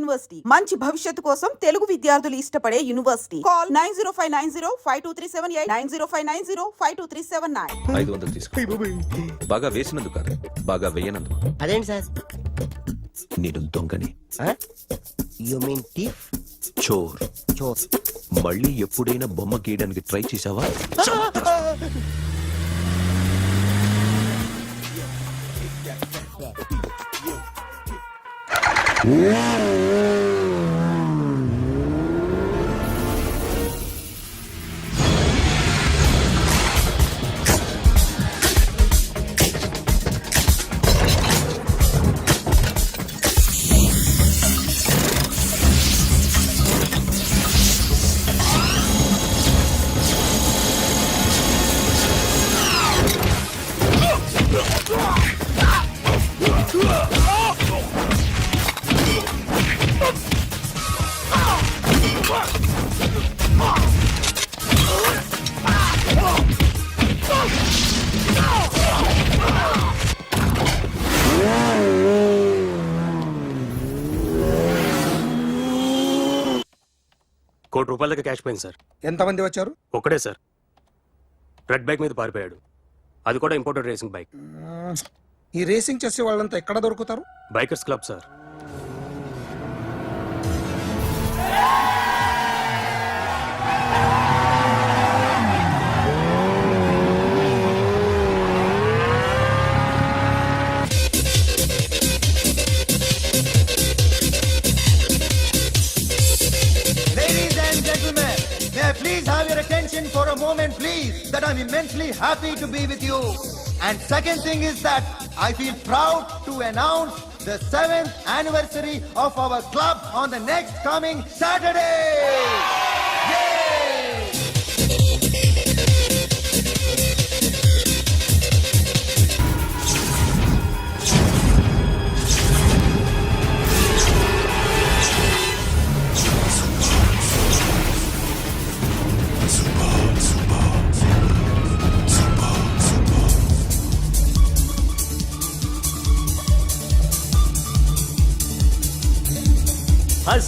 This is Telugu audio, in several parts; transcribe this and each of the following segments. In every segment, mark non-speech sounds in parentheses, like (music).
యూనివర్సిటీ. మంచి భవిష్యత్తు కోసం తెలుగు విద్యార్థులు ఇష్టపడే university. Call nine zero five nine zero five two three seven eight nine zero five nine zero five two three seven nine. ఐదు వందలు తీసుకో. బాగా వేసినందుకు కాదు బాగా వేయనందుకు. అదేంటి సార్? నేను దొంగని. యు మీన్ టీఫ్ చోర్. చోర్. మళ్ళీ ఎప్పుడైనా బొమ్మ గీయడానికి ట్రై చేసావా కోటి రూపాయల దగ్గర క్యాష్ పోయింది సార్. ఎంతమంది వచ్చారు? ఒక్కడే సార్. రెడ్ బైక్ మీద పారిపోయాడు. అది కూడా ఇంపోర్టెడ్ రేసింగ్ బైక్. ఈ రేసింగ్ చేసే వాళ్ళంతా ఎక్కడ దొరుకుతారు? Bikers club sir. Your attention for a moment, please, that I'm immensely happy to be with you. And second thing is that I feel proud to announce the seventh anniversary of our club on the next coming Saturday.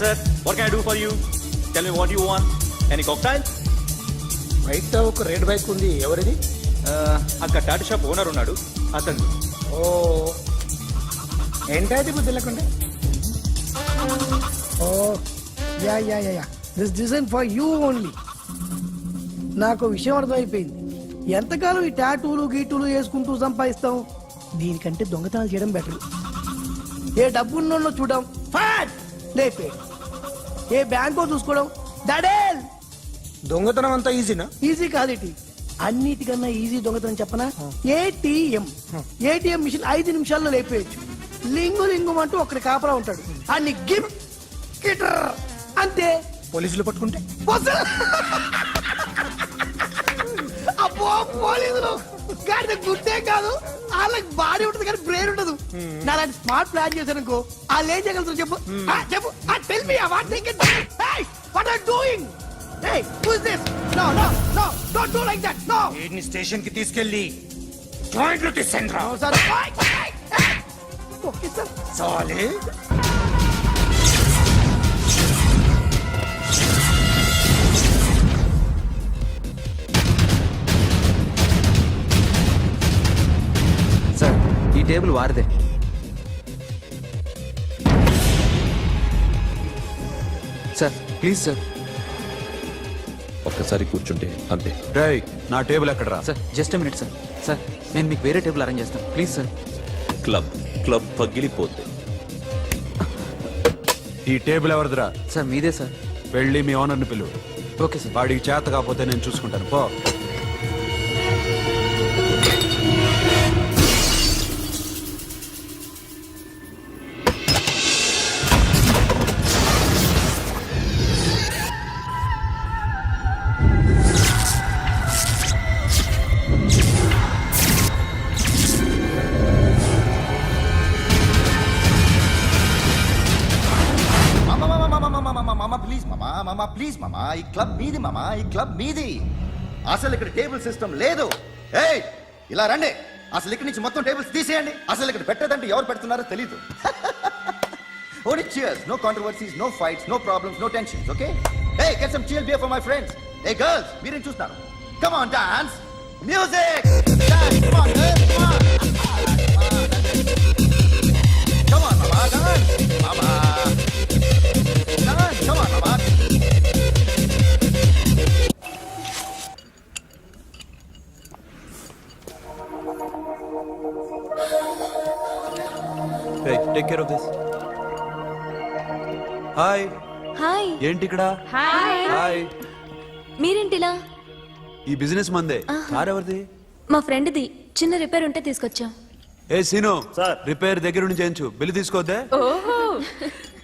What can I do for you? Tell me what you want. Any cocktail? బయట ఒక రెడ్ బైక్ ఉంది. ఎవరిది? Uh, అక్కడ టాటా షాప్ ఓనర్ ఉన్నాడు అతను. ఓ ఏంటది బుద్ధి లేకుంటే ఓ yeah yeah yeah yeah. This design for you only నాకు విషయం అర్థమైపోయింది. ఎంతకాలం ఈ టాటూలు గీటూలు వేసుకుంటూ సంపాదిస్తాం? దీనికంటే దొంగతనాలు చేయడం బెటర్. ఏ డబ్బున్నోళ్ళు చూడడం ఫాట్ లేపే ఏ బ్యాంకో చూసుకోవడం? దడేల్ దొంగతనం అంతా ఈజీనా? ఈజీ కాదు ఇటు అన్నిటికన్నా ఈజీ దొంగతనం చెప్పనా? ఏటీఎం ఏటీఎం మిషన్ ఐదు నిమిషాల్లో లేపేయచ్చు. లింగు లింగు అంటూ ఒకటి కాపలా ఉంటాడు. అన్ని గిమ్ గిటర్ అంతే. పోలీసులు పట్టుకుంటే. అబ్బో పోలీసులు. గాడి గుడ్డే కాదు. వాళ్ళకి బాడీ ఉంటుంది కానీ బ్రెయిన్ ఉండదు నా అలాంటి స్మార్ట్ ప్లాన్ చేశాను అనుకో వాళ్ళు ఏం చేయగలుగుతారు చెప్పు ఆ, చెప్పు tell me what think what are doing Hey, who is this? No, no, no, don't do like that. No. వీడిని స్టేషన్కి తీసుకెళ్ళి జాయింట్లు తీసేయండి రా No, sir. Hey, hey, hey. Okay, sir. సాలే వారిదే. Sir please sir. ఒక్కసారి కూర్చుంటే అంతే. రేయ్ నా టేబుల్ ఎక్కడరా? Sir just minute sir. Sir నేను మీకు వేరే టేబుల్ అరేంజ్ చేస్తాను. Please sir. క్లబ్ క్లబ్ పగిలిపోద్ది ఈ టేబుల్ ఎవరిదిరా? సార్ మీదే సార్. వెళ్ళి మీ ఓనర్ని పిలువు. Okay sir. వాడికి చేత కాకపోతే నేను చూసుకుంటాను. పో. మామా ప్లీజ్ మామా ఈ క్లబ్ మీది మామా ఈ క్లబ్ మీది. అసలు ఇక్కడ టేబుల్ సిస్టమ్ లేదు. ఏ ఇలా రండి. అసలు ఇక్కడి నుంచి మొత్తం టేబుల్స్ తీసేయండి. అసలు ఇక్కడ పెట్టదంటే ఎవరు పెడుతున్నారో తెలీదు. (laughs) Only cheers no controversies no fights no problems no tensions okay hey get some chill beer for my friends hey girls మీరు చూస్తారు come on dance music dance come on take care of this hi hi ఏంటి ఇక్కడ హాయ్ హాయ్ మీరేంటిలా? ఈ బిజినెస్ మందే. కార్ ఎవరిది మా ఫ్రెండ్ది. చిన్న రిపేర్ ఉంటే తీసుకొచ్చా. ఏ సీను. సార్. రిపేర్ దగ్గర నుంచి చేయించు. బిల్లు తీసుకోవద్దే ఓహో.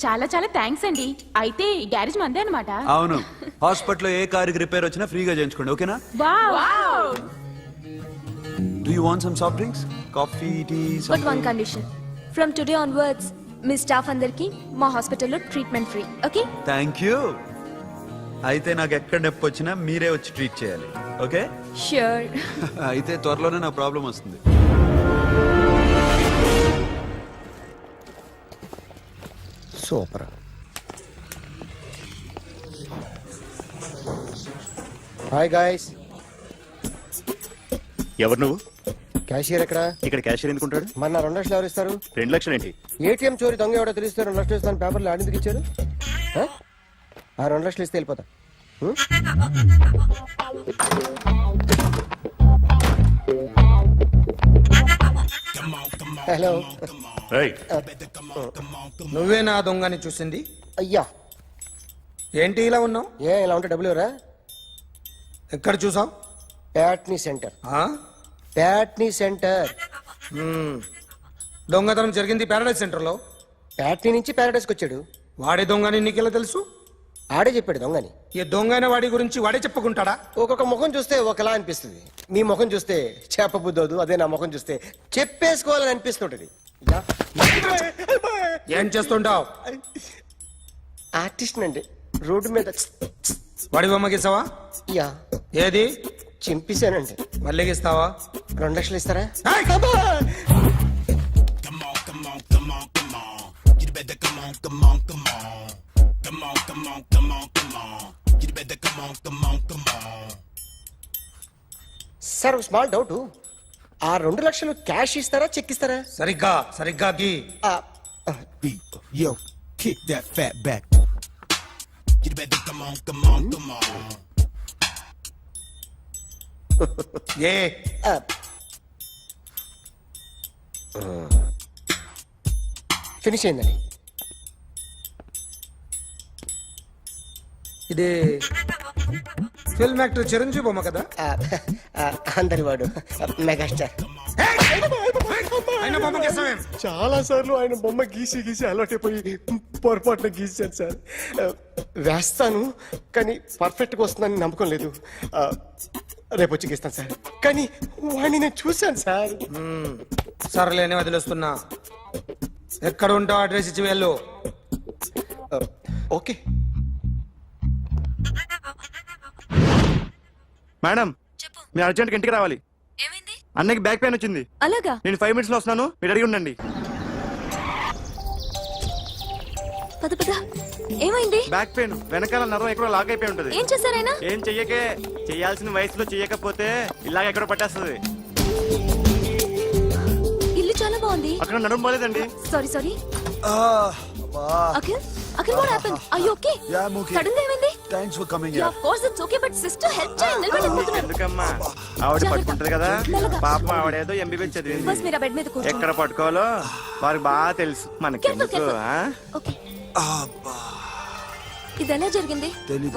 చాలా చాలా థ్యాంక్స్ అండి. అయితే ఈ గ్యారేజ్ మందే అనమాట అవును. హాస్పిటల్లో ఏ కారుకి రిపేర్ వచ్చినా ఫ్రీగా చేయించుకోండి. ఓకేనా? Do you want some soft drinks coffee tea but one condition from today onwards me staff అందరికి మా హాస్పిటల్లో treatment free okay thank you అయితే నాకు ఎక్కడ నొప్పి వచ్చినా మీరే వచ్చి ట్రీట్ చేయాలి ఓకే ష్యూర్ (laughs) అయితే త్వరలోనే నా ప్రాబ్లం వస్తుంది. సూపర్ హాయ్ గాయస్ ఎవరు నువ్వు? క్యాషియర్ ఎక్కడ? ఇక్కడ క్యాషియర్ ఎందుకుంటాడు? మన రెండు లక్షలు ఎవరు ఇస్తారు? రెండు లక్షలు ఏంటి ఏటీఎం చోరీ దొంగ ఎవడో తెలిస్తే రెండు లక్షలు ఇస్తాను పేపర్లు ఆడిందుకు ఇచ్చారు ఆ? ఆ రెండు లక్షలు ఇస్తే వెళ్ళిపోతా? హలో. నువ్వే నా దొంగని చూసింది? అయ్యా. ఏంటి ఇలా ఉన్నావు? ఏ ఇలా ఉంటే డబ్బులు ఎవరా? ఎక్కడ చూసావు? ప్యాట్నీ సెంటర్. ప్యాట్నీ సెంటర్. దొంగతనం జరిగింది పారాడైజ్ సెంటర్లో ప్యాట్నీ నుంచి ప్యారడైస్కి వచ్చాడు. వాడే దొంగని నీకెలా తెలుసు? ఆడే చెప్పాడు దొంగని. ఈ దొంగైన వాడి గురించి వాడే చెప్పుకుంటాడా? ఒక్కొక్క ముఖం చూస్తే ఒకలా అనిపిస్తుంది. మీ ముఖం చూస్తే చేప బుద్ధోదు అదే నా ముఖం చూస్తే చెప్పేసుకోవాలని అనిపిస్తుంటది. యా. ఏం చేస్తుంటావు? ఆర్టిస్ట్ అండి రోడ్డు మీద వాడి బొమ్మ గీసావా? యా. ఏది? చింపేశానండి. మళ్ళీ గీస్తావా? రెండు లక్షలు ఇస్తారా! సార్ ఒక స్మాల్ డౌట్ ఆ రెండు లక్షలు క్యాష్ ఇస్తారా చెక్ ఇస్తారా? సరిగ్గా సరిగ్గా గీ. ఆ, Yo, kick that fat back. ఏ. ఫినిష్ అయిందండి. ఇది ఫిల్మ్ యాక్టర్ చిరంజీవి బొమ్మ కదా? అందరి వాడు మెగాస్టార్. ఆయన బొమ్మ గీసావేం? చాలా సార్లు ఆయన బొమ్మ గీసి గీసి అలవాటైపోయి పొరపాటున గీసాను సార్. వేస్తాను కానీ పర్ఫెక్ట్గా వస్తుందని నమ్మకం లేదు. రేపు వచ్చి గీస్తాను సార్. కానీ వాడిని నేను చూశాను సార్. సర్లేని వదిలేస్తున్నా. ఎక్కడ ఉంటావు అడ్రస్ ఇచ్చి వెళ్ళు. ఓకే. మేడం మీరు అర్జెంట్ ఇంటికి రావాలి. ఏమైంది? అన్నకి బ్యాక్ పెయిన్ వచ్చింది. అలాగా? నేను ఫైవ్ మినిట్స్లో వస్తున్నాను. మీరు అడిగి ఉండండి. పద పద. ఏమైంది? బ్యాక్ పెయిన్ వెనకాల నరం ఎక్కడో లాక్ అయిపోయి ఉంటది. ఏం చేశారైనా ఏం చెయ్యకే? చేయాల్సిన వయసులో చెయ్యకపోతే ఇలాగ ఎక్కడో పట్టేస్తుంది. ఇల్లు చాలా బాగుంది. అక్కడ నడుము పోలేదండి sorry sorry Akhil Akhil what happen I okay సడన్గా ఏమైంది? Thanks for coming yeah of course it's okay but sister help చేయండి ఎందుకమ్మా? ఆవిడ పట్టుకుంటది కదా. పాపం ఆవిడేదో ఎంబీబీ చదివింది. ఫస్ట్ మీరు బెడ్ మీద కూర్చోండి ఎక్కడ పట్టుకోవాలో వారికి బాగా తెలుసు. ఆ? ఓకే ఇది ఎలా జరిగింది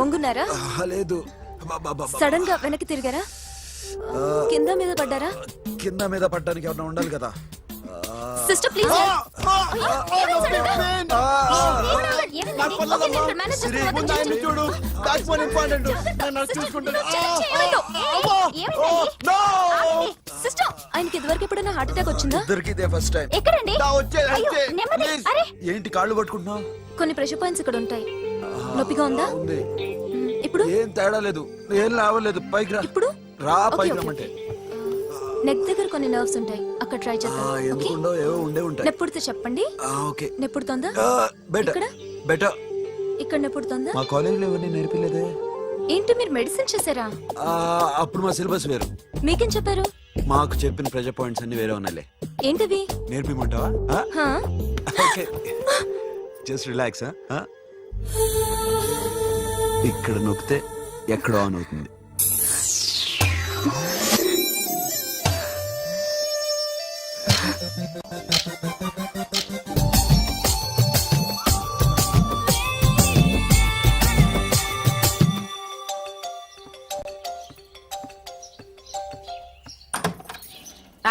వంగున్నారా? లేదు. సడన్గా వెనక్కి తిరిగారా? కింద మీద పడ్డారా? కింద మీద పడ్డానికి ఏమన్నా ఉండాలి కదా. Sister please. చూడు. బ్యాక్ ఫోన్ ఇంపార్టెంట్ సిస్టర్ ఆయనకి ఇదివరకు ఎప్పుడైనా హార్ట్ అటాక్ వచ్చిందా? దొరికితే ఫస్ట్ టైం ఎక్కడండి? ఏంటి కాళ్ళు పట్టుకుంటున్నావు? కొన్ని ప్రెషర్ పాయింట్స్ ఇక్కడ ఉంటాయి. నొప్పిగా ఉందా? ఉంది. ఇప్పుడు? ఏం తేడా లేదు. ఏం లావలేదు పైకి రా. ఇప్పుడు? రా పైకి. రమ్మంటే. నెక్ దగ్గర కొన్ని నర్వ్స్ ఉంటాయి. అక్కడ ట్రై చేద్దాం. ఓకే? ఎందుకుండో ఏవో ఉండే ఉంటాయి. నెప్పుడుతో చెప్పండి. ఓకే. నెప్పుడుతోందా? బెటర్. ఇక్కడ? బెటర్. ఇక్కడ నెప్పుడుతోందా? మా కాలేజీలో ఎవరిని నేర్పిలేదే? ఏంటి మీరు మెడిసిన్ చేశారా? ఆ, అప్పుడు మా సిలబస్ వేరు. మీకేం చెప్పారు? మాకు చెప్పిన ప్రెజర్ పాయింట్స్ అన్ని వేరే ఉన్నాయిలే. ఏంటివి? నేర్పిమంటావా? హా? ఓకే. (laughs) జస్ట్ రిలాక్స్ ఇక్కడ నొక్కితే ఎక్కడ ఆన్ అవుతుంది.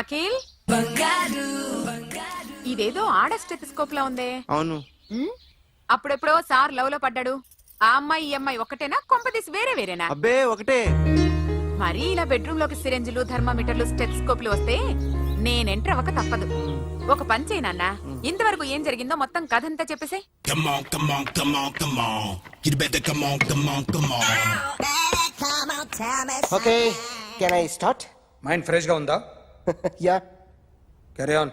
అఖిల్? ఇదేదో ఆడ స్టెథిస్కోప్ లా ఉందే. అవును. అప్పుడెప్పుడో సార్ లవ్లో పడ్డాడు. ఆ అమ్మాయి ఈ అమ్మాయి ఒకటేనా? కొంపదీసి వేరే వేరేనా? అబ్బే ఒకటే. మరీ ఇలా బెడ్రూమ్లోకి సిరెంజులు థర్మామీటర్లు స్టెథిస్కోప్లు వస్తే నేను ఎంటర్ అవ్వక తప్పదు. ఒక పని చేయి నాన్న. ఇంతవరకు ఏం జరిగిందో మొత్తం కథ అంతా చెప్పేసే. Come on, come on, come on, come on. You better come on, come on, come on. Okay can I start mind ఫ్రెష్గా ఉందా yeah carry on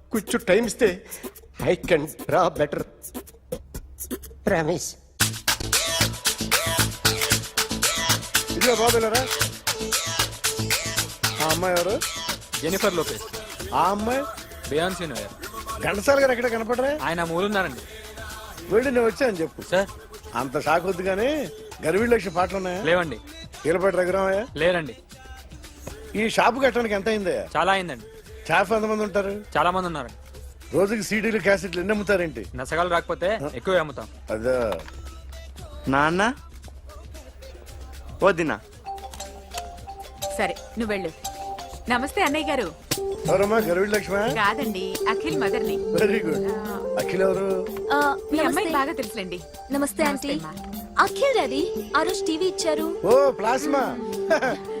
కొంచెం టైం ఇస్తే. I can draw better. Promise. ఇదిగో బాబులరా ఆ అమ్మాయి ఎవరు? Jennifer Lopez. ఆ అమ్మాయి? Beyoncé knower. ఘంటసాల గారు ఎక్కడ కనపడరా? ఆయన మూలున్నారండి వెళ్ళి నేను వచ్చాను చెప్పు. సార్. అంత షాక్ వద్దు కానీ గర్వీళ్ళు లక్ష పాటలు ఉన్నాయా? లేవండి. కీలపాటి రఘురామయ్య? లేరండి. ఈ షాపు కట్టడానికి ఎంత అయిందయ్యా? చాలా అయిందండి. షాప్ ఎంతమంది ఉంటారు? చాలా మంది ఉన్నారండి రోజుకి సీడీలు క్యాసెట్లు ఎన్ని అమ్ముతారేంటి నసగాలు రాకపోతే ఎక్కువ అమ్ముతాం. అదే. నాన్న? వద్దినా సరే నువ్వు వెళ్ళు. నమస్తే అన్నయ్య గారు. ఎవరమ్మా? గర్వీళ్ళు లక్ష్మ కాదండి అఖిల్ మదర్ని. Very good. అఖిల్ ఎవరు? ఆ, మీ నమస్తే. అమ్మాయికి బాగా తెలుసులేండి. నమస్తే ఆంటీ. అఖిల్ డాడీ ఆ రోజు టీవీ ఇచ్చారు. ఓ ప్లాస్మా. (laughs)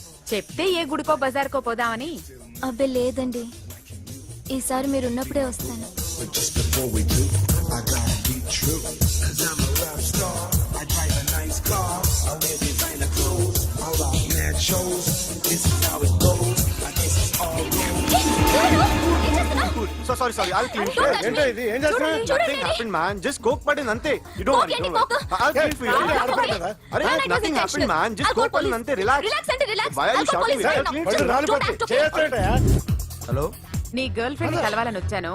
చెప్తే ఏ గుడికో బజార్కో పోదామని? అబ్బే లేదండి. ఈసారి మీరు ఉన్నప్పుడే so sorry sorry I'll clean Don't touch ఏంటో me. ఇది? ఏం చేస్తున్నా చూడండి, చూడండి. హ్యాపెన్ మ్యాన్ జస్ట్ కోక్ పడింది అంతే. You don't Coke? I'll clean for you Coke ఆడపడ్డ కదా? అరే it was nothing happen intentional. Man just I'll call coke పడింది police. అంతే. Relax Relax. అంటే relax. Why are you I'll call shouting? police right Hey, now. clean పళ్ళు Don't రాలిపోతే act okay. చేస్తాడయా హలో నీ గర్ల్ ఫ్రెండ్ కలవాలని వచ్చాను.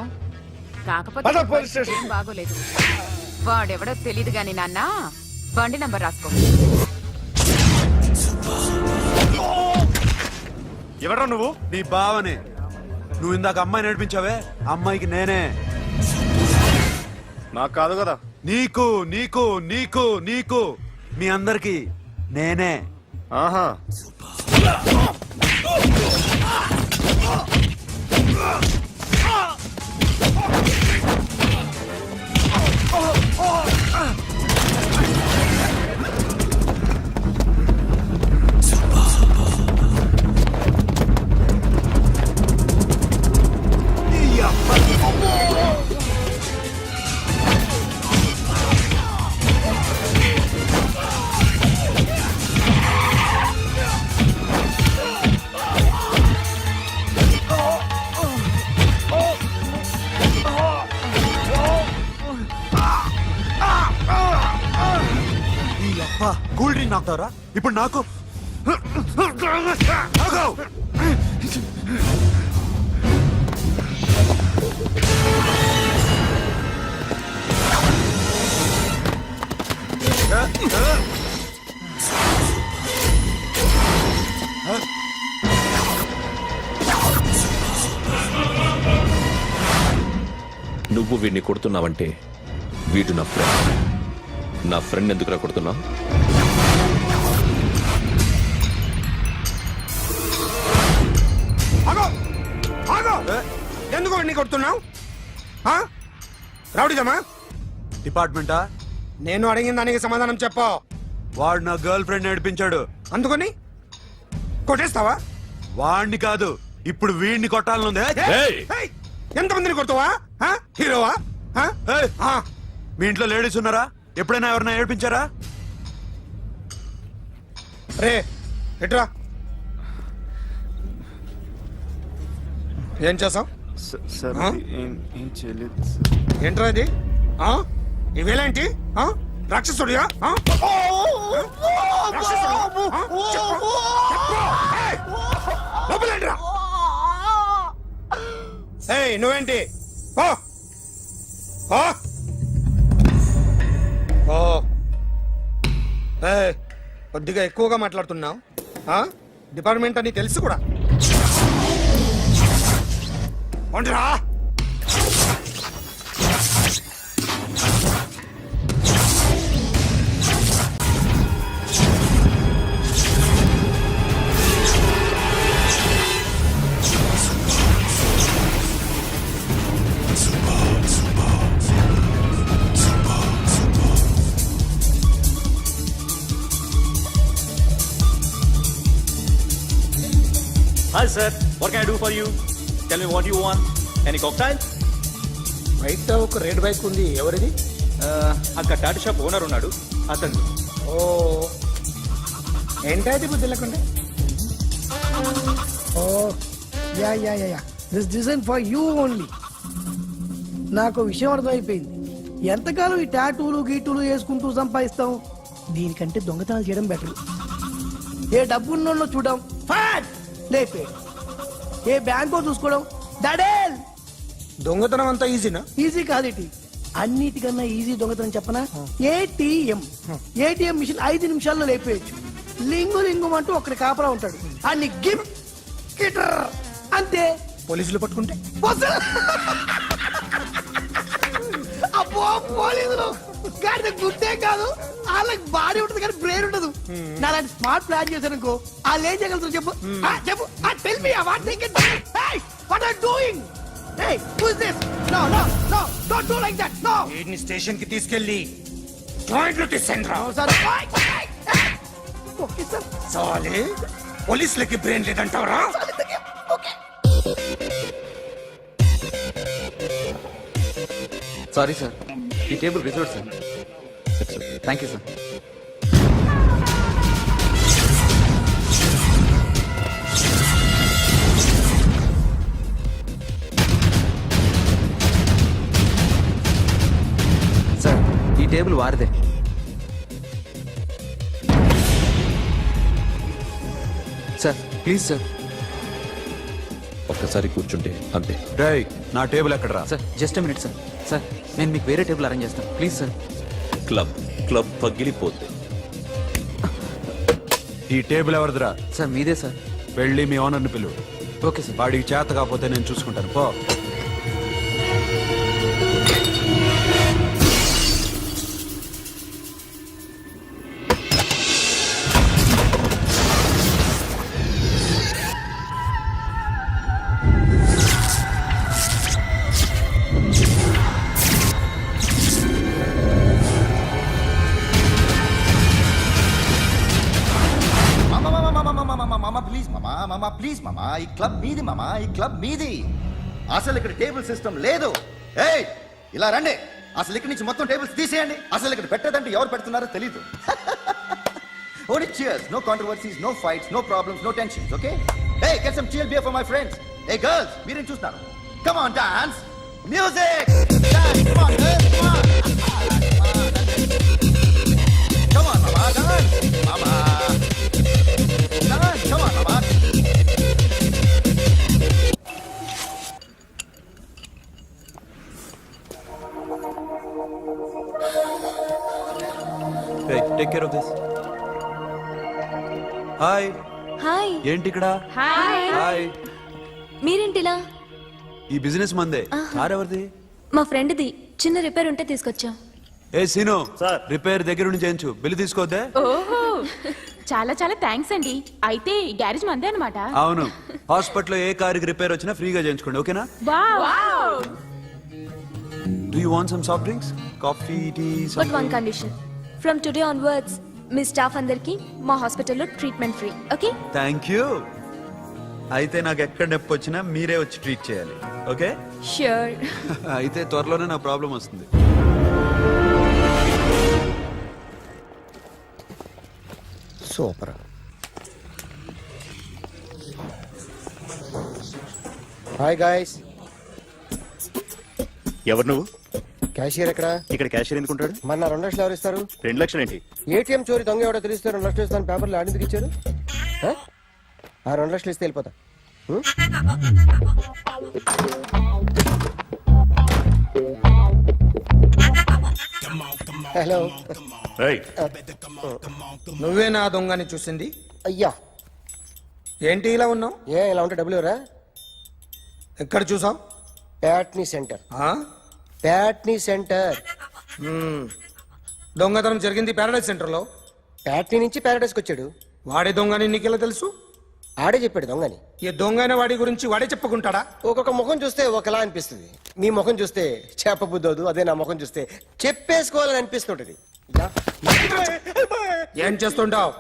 కాకపోతే పద, police station. ఏం బాగోలేదు. వాడెవడో తెలియదు గాని నాన్న బండి నంబర్ రాసుకో. ఎవరా నువ్వు? నీ బావనే. నువ్వు ఇందాక అమ్మాయి నడిపించావే ఆ అమ్మాయికి నేనే. నాకు కాదు కదా. నీకు నీకు నీకు నీకు. మీ అందరికి నేనే. ఆహా. ఈ నువ్వు వీడిని కొడుతున్నావంటే వీడు నా ఫ్రెండ్ నా ఫ్రెండ్ ఎందుకురా కొడుతున్నావు ఎందుకు వాడిని కొడుతున్నావు? రౌడీదమ్మా డిపార్ట్మెంటా? నేను అడిగిన దానికి సమాధానం చెప్పు. వాడు నా గర్ల్ ఫ్రెండ్ నడిపించాడు. అందుకని కొట్టేస్తావా? వాడిని కాదు ఇప్పుడు వీడిని కొట్టాలనుంది. ఏయ్! ఏయ్, ఎంతమందిని కొడతావా? ఆ? హీరోవా? ఆ? ఏయ్! ఆ, మీ ఇంట్లో లేడీస్ ఉన్నారా? ఎప్పుడైనా ఎవరైనా ఏడిపించారా? రే ఎట్రా? ఏం చేసావు? ఆ? ఏంట్రా ఇది? ఆ? ఇవేలాంటి? రాక్షసుడియా? నువ్వేంటి? కొద్దిగా ఎక్కువగా మాట్లాడుతున్నావు? డిపార్ట్మెంట్ అని తెలుసు కూడా. ఉండరా. Sir. What can I do for you? Tell me what you want. Any cocktail? బయట ఒక రెడ్ బైక్ ఉంది. ఎవరిది? Uh, అక్కడ టాటా షాప్ ఓనర్ ఉన్నాడు. అతను. ఓ ఏంటది బుద్ధి లేకుండా? ఓ yeah yeah yeah yeah. This design for you only నాకు విషయం అర్థమైపోయింది. ఎంతకాలం ఈ టాటూలు గీటూలు వేసుకుంటూ సంపాదిస్తాం దీనికంటే దొంగతనాలు చేయడం బెటర్. ఏ డబ్బు ఉన్నోళ్ళు చూడడం ఫాట్ లేపే ఏ బ్యాంకో చూసుకోవడం? దడేల్ దొంగతనం అంతా ఈజీనా? ఈజీ కాదేటి అన్నిటికన్నా ఈజీ దొంగతనం చెప్పనా? ఏటీఎం ఏటీఎం మిషన్ ఐదు నిమిషాల్లో లేపేయచ్చు. లింగు లింగు అంటూ ఒకటి కాపలా ఉంటాడు. అన్ని గిటర్ అంతే. పోలీసులు పట్టుకుంటే? పోలీసులు గాడిద గుడ్డే కాదు వాళ్ళకి బాడీ ఉంటుంది కానీ బ్రెయిన్ ఉండదు నా అలాంటి స్మార్ట్ ప్లాన్ చేశాను అనుకో వాళ్ళు ఏం చేయగలుగుతారు చెప్పు ఆ, చెప్పు tell me what think what are doing Hey, who is this? No, no, no, don't do like that. No. వీడిని స్టేషన్కి తీసుకెళ్ళి జాయింట్లు తీసేయండి రా No, sir. Hey, hey, hey. Okay, sir. చాలే పోలీసులకి బ్రెయిన్ లేదంటావరా. సారీ సార్ ఈ table reserve sir thank you sir sir ఈ టేబుల్ వారిదే. సార్ ప్లీజ్ సార్ ఒక్కసారి కూర్చుంటే అంతే. డేయ్ నా టేబుల్ ఎక్కడరా? Sir just minute sir. Sir నేను మీకు వేరే టేబుల్ అరేంజ్ చేస్తాను. Please sir. క్లబ్ క్లబ్ పగిలిపోద్ది ఈ టేబుల్ ఎవరిదిరా? సార్ మీదే సార్. వెళ్ళి మీ ఓనర్ని పిలువు. Okay sir. వాడికి చేత కాకపోతే నేను చూసుకుంటాను. పో. క్లబ్ మీది మామ ఈ క్లబ్ మీది. అసలు ఇక్కడ టేబుల్ సిస్టమ్ లేదు. ఏయ్ ఇలా రండి. అసలు ఇక్కడ నుంచి మొత్తం టేబుల్స్ తీసేయండి. అసలు ఇక్కడ పెట్టదంటే ఎవరు పెడుతున్నారో తెలీదు. (laughs) Only cheers no controversies no fights no problems no tensions okay A get some cheer beer for my friends A girls మీరేం చూస్తున్నారు? Come on dance music dance come on ఏంటి ఇక్కడ? హాయ్ హాయ్ మీరేంటిలా? ఈ బిజినెస్ మందే. కార్ ఎవరిది మా ఫ్రెండ్ది. చిన్న రిపేర్ ఉంటే తీసుకొచ్చా. ఏ సీను సార్. రిపేర్ దగ్గర నుంచి చేయించు. బిల్లు తీసుకోవద్దే ఓహో. చాలా చాలా థ్యాంక్స్ అండి. అయితే ఈ గ్యారేజ్ మందే అనమాట అవును. హాస్పిటల్లో ఏ కారుకి రిపేర్ వచ్చినా ఫ్రీగా చేయించుకోండి ఓకేనా? Do you want some soft drinks coffee tea but one condition from today onwards me staff అందరికి మా హాస్పిటల్లో treatment free okay? Thank you అయితే నాకు ఎక్కడ నొప్పి వచ్చినా మీరే వచ్చి ట్రీట్ చేయాలి ఓకే? ష్యూర్ (laughs) అయితే త్వరలోనే నా ప్రాబ్లం వస్తుంది. సూపర్. హాయ్ గాయస్ ఎవరు నువ్వు? క్యాషియర్ ఎక్కడ? ఇక్కడ క్యాషియర్ ఎందుకుంటాడు? మన రెండు లక్షలు ఎవరు ఇస్తారు? రెండు లక్షలు ఏంటి ఏటీఎం చోరీ దొంగ ఎవడో తెలిస్తే రెండు లక్షలు ఇస్తాను పేపర్లు ఆడిందుకు ఇచ్చారు? ఆ? ఆ రెండు లక్షలు ఇస్తే వెళ్ళిపోతా. ఉం? హలో. నువ్వే నా దొంగని చూసింది? అయ్యా. ఏంటి ఇలా ఉన్నావు? ఏ ఇలా ఉంటే డబ్బులు ఎవరా? ఎక్కడ చూసావు? ప్యాట్నీ సెంటర్. ప్యాట్నీ సెంటర్. దొంగతనం జరిగింది పారాడైజ్ సెంటర్లో ప్యాట్నీ నుంచి ప్యారడైస్కి వచ్చాడు. వాడే దొంగని నీకెలా తెలుసు? ఆడే చెప్పాడు దొంగని. ఈ దొంగైన వాడి గురించి వాడే చెప్పుకుంటాడా? ఒక్కొక్క ముఖం చూస్తే ఒకలా అనిపిస్తుంది. మీ ముఖం చూస్తే చేపబుద్దోదు అదే నా ముఖం చూస్తే చెప్పేసుకోవాలని అనిపిస్తుంటది. ఏం చేస్తుంటావు?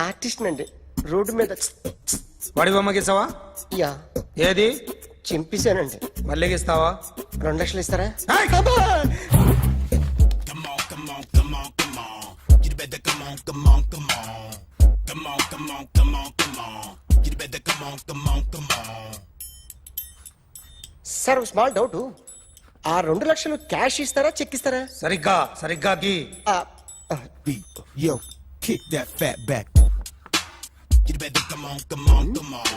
ఆర్టిస్ట్ అండి రోడ్డు మీద వాడి బొమ్మ గీసావా? యా. ఏది? చింపేశానండి మళ్ళీ గీస్తావా రెండు లక్షలు ఇస్తారా. సార్ స్మాల్ డౌట్ ఆ రెండు లక్షలు క్యాష్ ఇస్తారా చెక్ ఇస్తారా సరిగ్గా సరిగ్గా గీ yo, kick that fat back. You better come on, come on, come on.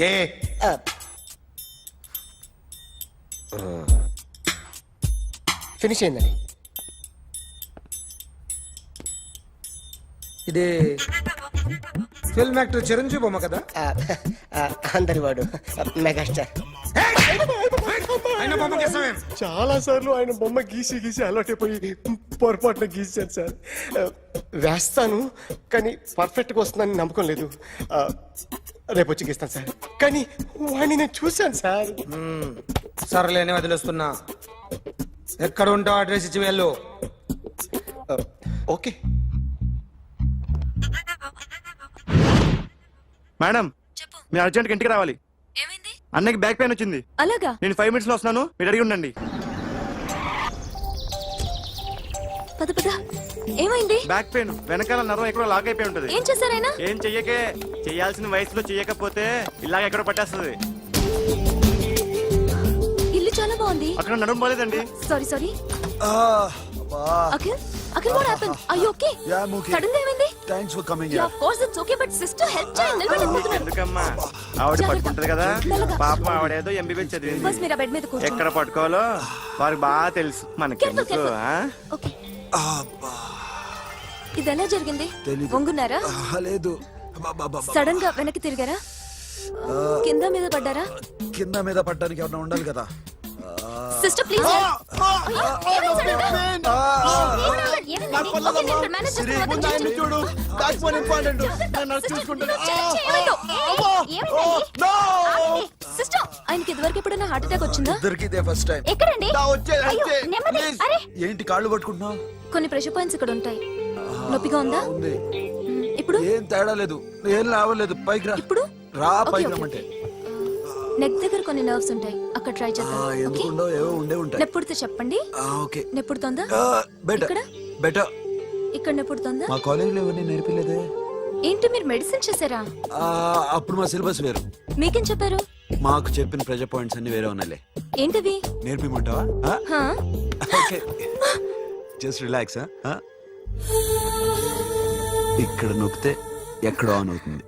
ఏ? ఆ. ఫినిష్ అయిందండి ఇది ఫిల్మ్ యాక్టర్ చిరంజీవి బొమ్మ కదా? అందరి వాడు మెగాస్టార్. ఆయన బొమ్మ గీసావేం? చాలా సార్లు ఆయన బొమ్మ గీసి గీసి అలవాటైపోయి పొరపాటున గీసాను సార్. వేస్తాను కానీ పర్ఫెక్ట్గా వస్తుందని నమ్మకం లేదు. ఆ, రేపు వచ్చి గీస్తాను సార్. కానీ వాడిని నేను చూశాను సార్. సర్లేని వదిలేస్తున్నా. ఎక్కడ ఉంటావు అడ్రస్ ఇచ్చి వెళ్ళు. ఓకే. మేడం మీరు అర్జెంట్గా ఇంటికి రావాలి. ఏమైంది? అన్నకి బ్యాక్ పెయిన్ వచ్చింది. అలాగా? నేను ఫైవ్ మినిట్స్లో వస్తున్నాను. మీరు అడిగి ఉండండి. పద పద. ఏమైంది? బ్యాక్ పెయిన్ వెనకాల నరం ఎక్కడో లాక్ అయిపోయి ఉంటది. ఏం చేశారైనా ఏం చెయ్యకే? చేయాల్సిన వయసులో చెయ్యకపోతే ఇలాగ ఎక్కడో పట్టేస్తుంది. ఇల్లు చాలా బాగుంది. అక్కడ నడుము పోలేదండి sorry sorry Akhil Akhil what happen I okay Yeah, I'm okay. సడన్గా ఏమైంది thanks for coming ya of course it's okay but sister help చేయండి నిలబడలేకపోతున్నాను ఎందుకమ్మా? ఆవిడ. పట్టుకుంటది కదా. పాపం ఆవిడేదో ఎంబీబీ చదివింది. బస్ మీరు బెడ్ మీద కూర్చోండి ఎక్కడ పట్టుకోవాలో వారికి బాగా తెలుసు. మనకి. ఓకే ఇది ఎలా జరిగింది? వంగున్నారా? లేదు. సడన్గా వెనక్కి తిరిగారా? కింద మీద పడ్డారా? కింద మీద పడ్డానికి ఏమన్నా ఉండాలి కదా. సిస్టర్ ప్లీజ్ చూడు. బ్యాక్ ఫోన్ ఇంపార్టెంట్ సిస్టర్ ఆయనకి ఇదివరకు ఎప్పుడైనా హార్ట్ అటాక్ వచ్చిందా? దొరికితే ఫస్ట్ టైం ఎక్కడండి? ఏంటి కాళ్ళు పట్టుకుంటున్నావు? కొన్ని ప్రెషర్ పాయింట్స్ ఇక్కడ ఉంటాయి. నొప్పిగా ఉందా? ఇప్పుడు? ఏం తేడా లేదు. ఏం లావలేదు పైకి రా. ఇప్పుడు? రా పైకి. రమ్మంటే. నెక్ దగ్గర కొన్ని నర్వ్స్ ఉంటాయి. అక్కడ ట్రై ఆ, చేద్దాం. ఓకే ఎందుకుండో ఏవో ఉండే ఉంటాయి. నెప్పుడుతో చెప్పండి. ఆ, ఓకే. నెప్పుడుతోందా బెటర్ ఇక్కడ? బెటర్ ఇక్కడ నెప్పుడుతోందా మా కాలేజీలో ఎవరిని నేర్పిలేదే? ఏంటి మీరు మెడిసిన్ చేశారా? ఆ, అప్పుడు మా సిలబస్ వేరు. మీకేం చెప్పారు? మాకు చెప్పిన ప్రెజర్ పాయింట్స్ అన్ని వేరే ఉన్నాయిలే. ఏంటివి? నేర్పిమంటావా? హా? ఓకే. జస్ట్ రిలాక్స్ ఇక్కడ నొక్కితే ఎక్కడ ఆన్ అవుతుంది.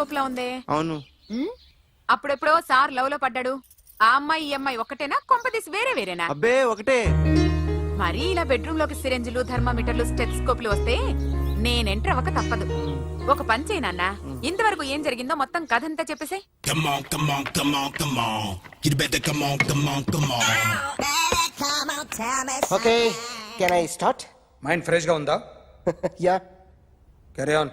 ఆడ స్టెథిస్కోప్ లా ఉందే? అవును. ఉమ్, అప్పుడెప్పుడో సార్ లవ్లో పడ్డాడు. ఆ అమ్మాయి ఈ అమ్మాయి ఒకటేనా? కొంపదీసి వేరే వేరేనా? అబ్బే ఒకటే. మరీ ఇలా బెడ్రూమ్లోకి సిరెంజులు థర్మామీటర్లు స్టెథిస్కోప్లు వస్తే నేను ఎంటర్ అవ్వక తప్పదు. ఒక పని చేయనన్నా ఇంతవరకు ఏం జరిగిందో మొత్తం కథంతా చెప్పేసే. Come on, come on, come on, come on. You better come on, come on, come on. Okay can I start mind ఫ్రెష్గా ఉందా yeah carry on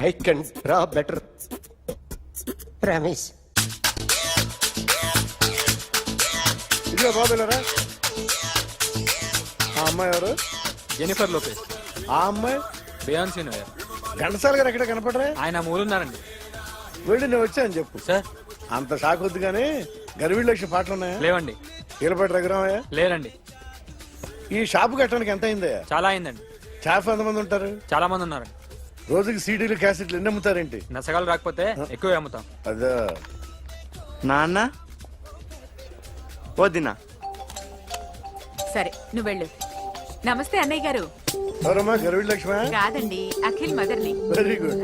I can draw better Ramesh. ఇదిగో బాబులరా. ఆ అమ్మాయి ఎవరు? Jennifer Lopez. ఆ అమ్మాయి? Beyoncé knower. ఘంటసాల గారు ఎక్కడ కనపడరా? ఆయన మూలున్నారండి వెళ్ళి నేను వచ్చాను చెప్పు. సార్. అంత సాకొద్దు కానీ గర్వీళ్ళ లక్ష పాటలు ఉన్నాయా? లేవండి. ఈలపాటి రఘురామయ్య? లేరండి. ఈ షాపు కట్టడానికి ఎంత అయిందయ్యా? చాలా అయిందండి. షాప్ ఎంతమంది ఉంటారు. చాలా మంది ఉన్నారండి రోజుకి సీడీలు క్యాసెట్లు ఎన్ని అమ్ముతారేంటి? నసగాలు రాకపోతే ఎక్కువ అమ్ముతాం. అదే. నాన్న? వదినా సరే నువ్వు వెళ్ళు. నమస్తే అన్నయ్య గారు. ఎవరమ్మా? గర్వీళ్ళ లక్ష్మ కాదండి అఖిల్ మదర్ని. Very good.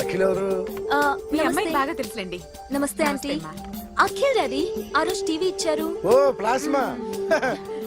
అఖిల్ ఎవరు? ఆ, మీ నమస్తే. అమ్మాయికి బాగా తెలుసులేండి. నమస్తే ఆంటీ. నమస్తే, అఖిల్ డాడీ ఆ రోజు టీవీ ఇచ్చారు. ఓ ప్లాస్మా. (laughs)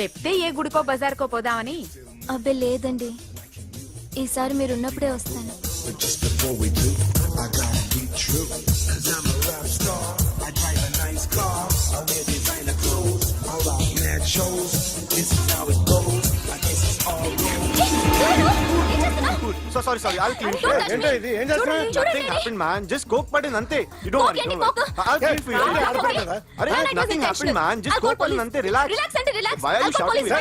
చెప్తే ఏ గుడికో బజార్కో పోదామని? అబ్బే లేదండి. ఈసారి మీరు ఉన్నప్పుడే వస్తాను so sorry sorry I'll clean Don't touch ఏంటో. ఇది ఏం చేస్తున్నా. Nothing happen man just coke పడింది అంతే you don't Coke worry don't I'll clean for you? అరే nothing happen intentional. Man just coke పడింది. అంతే రిలాక్స్ Relax అంటే relax. Why are you shouting.